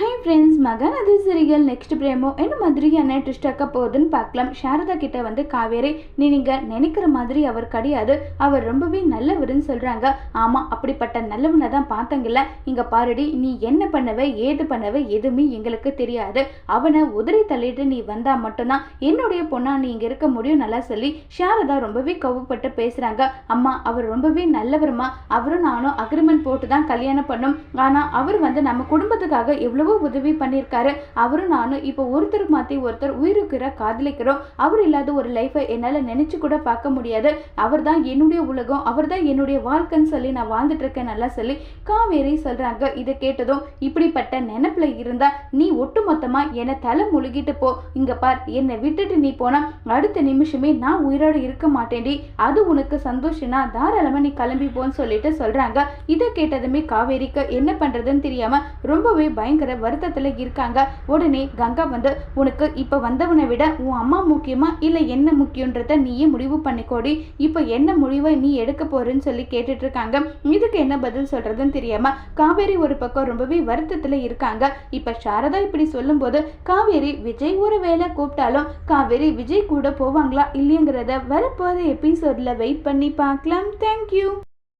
High friends Mahanadi சிறிகள் next promo என்ன மாதிரியான ட்விஸ்ட் ஆக்க போகுதுன்னு பார்க்கலாம். சாரதா கிட்ட வந்து காவேரி நீ நீங்க நினைக்கிற மாதிரி அவர் கிடையாது. அவர் ரொம்பவே நல்லவருன்னு சொல்றாங்க. ஆமா அப்படிப்பட்ட நல்லவனை தான் பார்த்தங்கில்ல இங்க பாருடி நீ என்ன பண்ணவ ஏது பண்ணவ எதுவுமே எங்களுக்கு தெரியாது. அவனை உதிரி தள்ளிட்டு நீ வந்தா மட்டும்தான். என்னுடைய பொண்ணா நீ இங்க இருக்க முடியும் நல்லா சொல்லி. சாரதா ரொம்பவே கோவப்பட்டு பேசுறாங்க. அம்மா அவர் ரொம்பவே நல்லவருமா? அவரும் நானும் அக்ரிமெண்ட் போட்டு தான் கல்யாணம் பண்ணும். ஆனா அவர் வந்து நம்ம குடும்பத்துக்காக எவ்வளவோ உதவி பண்ணியிருக்காரு. அவரும் நானும் இப்போ ஒருத்தர் மாற்றி ஒருத்தர் உயிருக்கிற காதலிக்கிறோம். அவர் இல்லாத ஒரு லைஃப்பை என்னால் நினச்சி கூட பார்க்க முடியாது. அவர் தான் என்னுடைய உலகம் அவர் தான் என்னுடைய வாழ்க்கைன்னு சொல்லி நான் வாழ்ந்துட்டு இருக்கேன் நல்லா சொல்லி காவேரி சொல்கிறாங்க இதை கேட்டதும் இப்படிப்பட்ட நினப்பில் இருந்தால் நீ ஒட்டுமொத்தமாக என்னை தலை முழுகிட்டு போ. இங்கே பார் என்னை விட்டுட்டு நீ போனால் அடுத்த நிமிஷமே நான் உயிரோடு இருக்க மாட்டேன்டி. அது உனக்கு சந்தோஷம்னா தாராளமாக நீ கிளம்பி போன்னு சொல்லிட்டு சொல்கிறாங்க இதை கேட்டதுமே காவேரிக்கு என்ன பண்ணுறதுன்னு தெரியாமல் ரொம்பவே பயங்கர வருத்தத்தில் இருக்காங்க. உடனே கங்கா வந்து உனக்கு இப்போ வந்தவனை விட உன் அம்மா முக்கியமா இல்லை என்ன முக்கியன்றத நீயே முடிவு பண்ணிக்கோடி. இப்போ என்ன முடிவை நீ எடுக்க போறேன்னு சொல்லி கேட்டுட்டு இருக்காங்க. இதுக்கு என்ன பதில் சொல்றதுன்னு தெரியாம காவேரி ஒரு பக்கம் ரொம்பவே வருத்தத்தில் இருக்காங்க. இப்போ சாரதா இப்படி சொல்லும்போது காவேரி விஜய் ஒரு வேலை கூப்பிட்டாலும் காவேரி விஜய் கூட போவாங்களா இல்லையங்கிறத வரப்போகிற எபிசோட்ல வெயிட் பண்ணி பார்க்கலாம். தேங்க்யூ